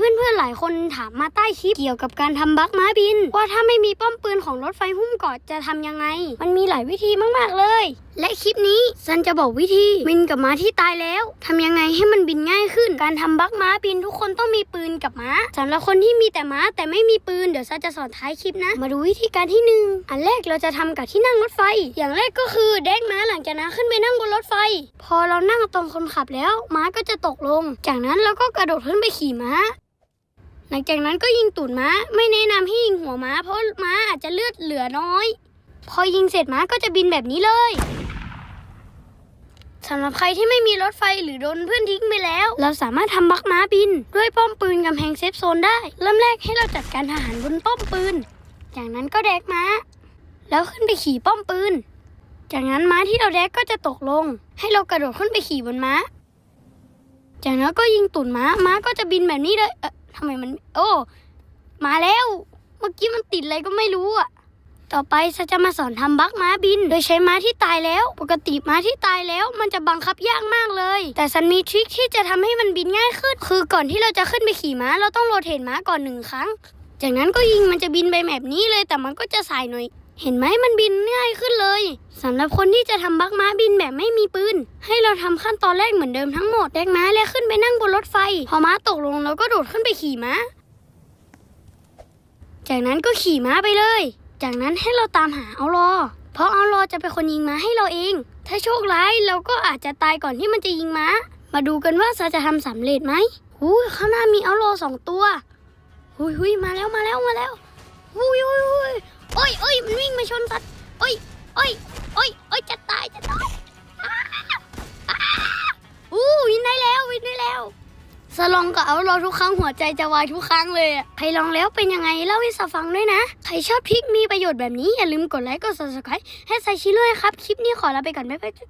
เพื่อนๆหลายคนถามมาใต้คลิปเกี่ยวกับการทำบักม้าบิน ว่าถ้าไม่มีป้อมปืนของรถไฟหุ้มเกาะจะทำยังไง มันมีหลายวิธีมากๆเลย และคลิปนี้ซันจะบอกวิธีบินกับม้าที่ตายแล้วทำยังไงให้มันบินง่ายขึ้น การทำบักม้าบินทุกคนต้องมีปืนกับม้าสำหรับคนที่มีแต่ม้าแต่ไม่มีปืนเดี๋ยวซันจะสอนท้ายคลิปนะ มาดูวิธีการที่หนึ่งอันแรกเราจะทำกับที่นั่งรถไฟ อย่างแรกก็คือแดกม้าหลังจากนั้นขึ้นไปนั่งบนรถไฟ พอเรานั่งตรงคนขับแล้วม้าก็จะตกลง จากนั้นเราก็กระโดดขึ้นไปขี่ม้า หลังจากนั้นก็ยิงตูดม้า ไม่แนะนำให้ยิงหัวม้า เพราะม้าอาจจะเลือดเหลือน้อย พอยิงเสร็จม้าก็จะบินแบบนี้เลยสำหรับใครที่ไม่มีรถไฟหรือโดนเพื่อนทิ้งไปแล้ว เราสามารถทำบักม้าบิน ด้วยป้อมปืนกำแพงเซฟโซนได้ เริ่มแรกให้เราจัดการทหารบนป้อมปืน จากนั้นก็แดกม้า แล้วขึ้นไปขี่ป้อมปืน จากนั้นม้าที่เราแดกก็จะตกลง ให้เรากระโดดขึ้นไปขี่บนม้า จากนั้นก็ยิงตุ่นม้าม้าก็จะบินแบบนี้เลยเอ๊ะทำไมมัน โอ้ มาแล้ว เมื่อกี้มันติดอะไรก็ไม่รู้อะ ต่อไปฉันจะมาสอนทำบักม้าบิน โดยใช้ม้าที่ตายแล้ว ปกติม้าที่ตายแล้วมันจะบังคับยากมากเลย แต่ฉันมีทริคที่จะทำให้มันบินง่ายขึ้น คือก่อนที่เราจะขึ้นไปขี่ม้า เราต้องโรเตทม้าก่อนหนึ่งครั้ง จากนั้นก็ยิงมันจะบินไปแบบนี้เลย แต่มันก็จะสายหน่อย เห็นไหมมันบินง่ายขึ้นเลย สำหรับคนที่จะทำบักม้าบินแบบไม่มีปืน ให้เราทำขั้นตอนแรกเหมือนเดิมทั้งหมดแดกม้าและขึ้นไปนั่งบนรถไฟ พอม้าตกลงเราก็โดดขึ้นไปขี่ม้า จากนั้นก็ขี่ม้าไปเลย จากนั้นให้เราตามหาเอารอ เพราะเอารอจะเป็นคนยิงม้าให้เราเอง ถ้าโชคร้ายเราก็อาจจะตายก่อนที่มันจะยิงม้า มาดูกันว่าซาจะทำสำเร็จไหมอุ้ยข้างหน้ามีเอารอสองตัวหุยหุยมาแล้วมาแล้วมาแล้วหุยหุยหุยโอ้ยโอ้ยมันวิ่งมาชนสัตว์โอ้ย โอ้ยโอ้ยโอ้ยจะตายจะตายอ้าอ้าอู้วินได้แล้ววินได้แล้ว สลองกับเอารอทุกครั้งหัวใจจะวายทุกครั้งเลยอะใครลองแล้วเป็นยังไงเล่าให้สาฟังด้วยนะ ใครชอบทริคมีประโยชน์แบบนี้อย่าลืมกดไลค์กด subscribe ให้ไซชิโร่นะครับ คลิปนี้ขอลาไปก่อนบ๊ายบายจุ๊บ